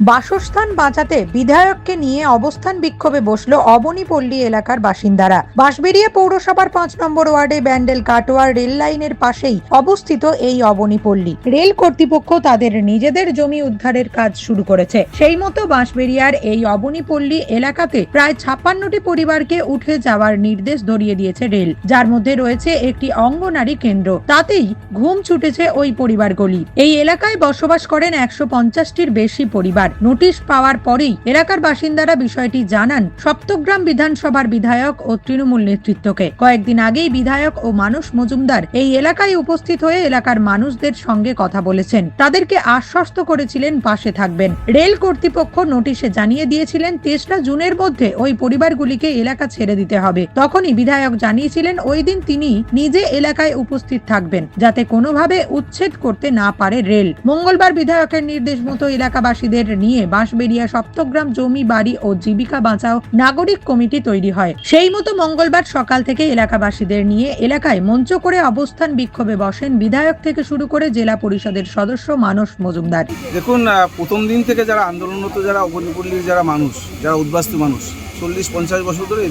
বাসস্থান বাঁচাতে বিধায়ককে নিয়ে অবস্থান বিক্ষোভে বসল অবনীপল্লী এলাকার বাসিন্দারা। বাঁশবেড়িয়া পৌরসভার পাঁচ নম্বর ওয়ার্ডে ব্যান্ডেল কাটোয়ার রেল লাইনের পাশেই অবস্থিত এই অবনীপল্লী। রেল কর্তৃপক্ষ তাদের নিজেদের জমি উদ্ধারের কাজ শুরু করেছে। সেই মতো বাঁশবেড়িয়ার এই অবনীপল্লী এলাকাতে প্রায় ছাপ্পান্নটি পরিবারকে উঠে যাওয়ার নির্দেশ ধরিয়ে দিয়েছে রেল। যার মধ্যে রয়েছে একটি অঙ্গনারী কেন্দ্র। তাতেই ঘুম ছুটেছে ওই পরিবারগুলি। এই এলাকায় বসবাস করেন একশো পঞ্চাশটির বেশি পরিবার। নোটিশ পাওয়ার পরেই এলাকার বাসিন্দারা বিষয়টি জানান সপ্তগ্রাম বিধানসভার বিধায়ক ও তৃণমূল নেতৃত্বকে। কয়েকদিন আগেই বিধায়ক ও মানুষ মজুমদার এই এলাকায় উপস্থিত হয়ে এলাকার মানুষদের সঙ্গে কথা বলেছেন। তাদেরকে আশ্বস্ত করেছিলেন পাশে থাকবেন। রেল কর্তৃপক্ষ নোটিশে জানিয়ে দিয়েছিলেন, তেসরা জুনের মধ্যে ওই পরিবারগুলিকে এলাকা ছেড়ে দিতে হবে। তখনই বিধায়ক জানিয়েছিলেন, ওই দিন তিনি নিজে এলাকায় উপস্থিত থাকবেন, যাতে কোনোভাবে উচ্ছেদ করতে না পারে রেল। মঙ্গলবার বিধায়কের নির্দেশ মতো এলাকাবাসীদের নিয়ে বাঁশবেড়িয়া সপ্তগ্রাম জমি, বাড়ি ও জীবিকা বাঁচাও নাগরিক কমিটি তৈরি হয়। সেই মতো মঙ্গলবার সকাল থেকে এলাকাবাসীদের নিয়ে এলাকায় মঞ্চ করে অবস্থান বিক্ষোভে বসেন বিধায়ক থেকে শুরু করে জেলা পরিষদের সদস্য মানস মজুমদার। দেখুন প্রথম দিন থেকে যারা আন্দোলনরত, যারা অগ্নিপল্লীর যারা মানুষ, যারা উদ্বাস্তু মানুষ চল্লিশ পঞ্চাশ বছর ধরে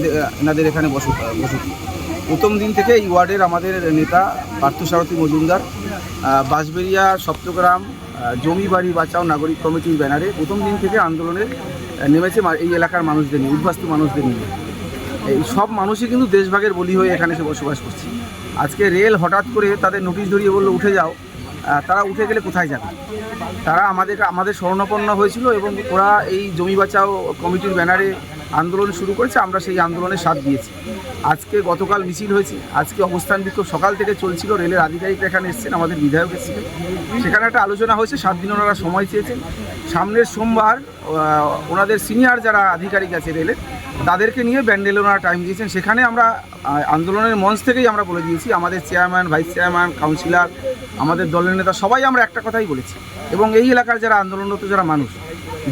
এনাদের এখানে বসত, বসতি। প্রথম দিন থেকে এই ওয়ার্ডের আমাদের নেতা পার্থসারথী মজুমদার বাঁশবেড়িয়া সপ্তগ্রাম জমি বাড়ি বাঁচাও নাগরিক কমিটির ব্যানারে প্রথম দিন থেকে আন্দোলনে নেমেছে এই এলাকার মানুষদের নিয়ে, উদ্বাস্তু মানুষদের নিয়ে। এই সব মানুষই কিন্তু দেশভাগের বলি হয়ে এখানে এসে বসবাস করছে। আজকে রেল হঠাৎ করে তাদের নোটিশ ধরিয়ে বলল, উঠে যাও। তারা উঠে গেলে কোথায় যাবে? তারা আমাদের আমাদের স্বর্ণপন্ন হয়েছিল এবং ওরা এই জমি বাঁচাও কমিটির ব্যানারে আন্দোলন শুরু করেছে, আমরা সেই আন্দোলনে সাথ দিয়েছি। আজকে গতকাল মিছিল হয়েছে, আজকে অবস্থান বিক্ষোভ সকাল থেকে চলছিল, রেলের আধিকারিকরা এখানে এসছেন, আমাদের বিধায়ক এসেছিলেন। সেখানে একটা আলোচনা হয়েছে, সাত দিন ওনারা সময় চেয়েছেন। সামনের সোমবার ওনাদের সিনিয়র যারা আধিকারিক আছে রেলের তাদেরকে নিয়ে ব্যান্ডেলে ওনারা টাইম দিয়েছেন। সেখানে আমরা আন্দোলনের মঞ্চ থেকেই আমরা বলে দিয়েছি আমাদের চেয়ারম্যান ভাইস চেয়ারম্যান কাউন্সিলর আমাদের দলের নেতা সবাই আমরা একটা কথাই বলেছি। এবং এই এলাকার যারা আন্দোলনরত যারা মানুষ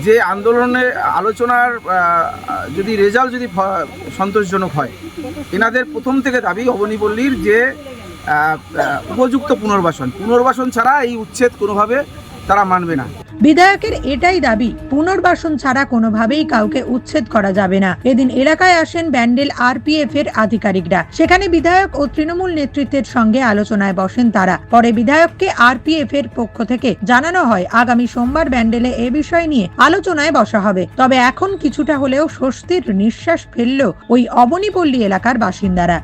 যে আন্দোলনে আলোচনার যদি রেজাল্ট যদি সন্তোষজনক হয় এনাদের প্রথম থেকে দাবি অবনীপল্লীর যে আহ, আহ, উপযুক্ত পুনর্বাসন। পুনর্বাসন ছাড়া এই উচ্ছেদ কোনোভাবে তারা মানবে না। বিধায়কের এটাই দাবি পুনর্বাসন ছাড়া কোনোভাবেই কাউকে উচ্ছেদ করা যাবে না। এদিন এলাকায় আসেন ব্যান্ডেল আরপিএফ এর আধিকারিকরা। সেখানে বিধায়ক ও তৃণমূল নেতৃত্বের সঙ্গে আলোচনায় বসেন তারা। পরে বিধায়ককে আরপিএফ এর পক্ষ থেকে জানানো হয় আগামী সোমবার ব্যান্ডেলে এ বিষয় নিয়ে আলোচনায় বসা হবে। তবে এখন কিছুটা হলেও স্বস্তির নিঃশ্বাস ফেলল ওই অবনীপল্লী এলাকার বাসিন্দারা।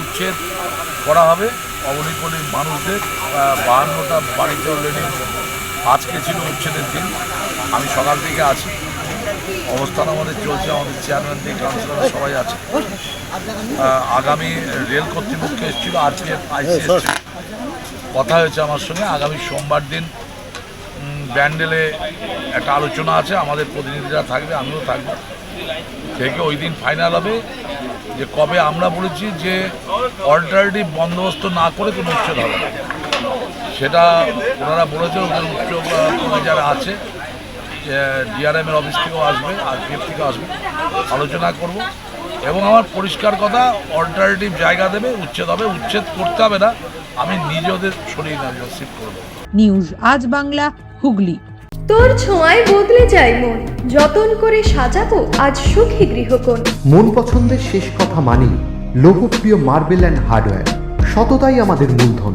উচ্ছেদ করা হবে। অবনীপল্লীর মানুষদের বাহান্নটা বাড়িতে অলরেডি আজকে ছিল উচ্ছেদের দিন। আমি সকাল থেকে আছি। অবস্থান আমাদের চলছে আমাদের চেয়ারম্যান থেকে কাউন্সিলর সবাই আছে। আগামী রেল কর্তৃপক্ষ এসেছিল আজকে আইসি কথা হয়েছে আমার সঙ্গে। আগামী সোমবার দিন ব্যান্ডেলে একটা আলোচনা আছে আমাদের প্রতিনিধিরা থাকবে আমিও থাকব। থেকে ওই দিন ফাইনাল হবে। যে কবে আমরা বলেছি যে অল্টারনেটিভ বন্দোবস্ত না করে কোনো উচ্ছেদ হবে না। সেটা ওনারা বলেছে ওদের উচ্চ পদে যারা আছে ডিআরএম এর অফিস থেকেও আসবে আর পিএফ থেকেও আসবে। আলোচনা করব। এবং আমার পরিষ্কার কথা অল্টারনেটিভ জায়গা দেবে উচ্ছেদ হবে। উচ্ছেদ করতে হবে না। আমি নিজে ওদের সরিয়ে নেব শিফট করে দেবো। নিউজ আজ বাংলা হুগলি। তোর ছোঁয়ায় বদলে যায় মন। যতন করে সাজাবো আজ সুখী গৃহকোণ। মন পছন্দের শেষ কথা মানি লোকপ্রিয় মার্বেল অ্যান্ড হার্ডওয়্যার সততাই আমাদের মূলধন।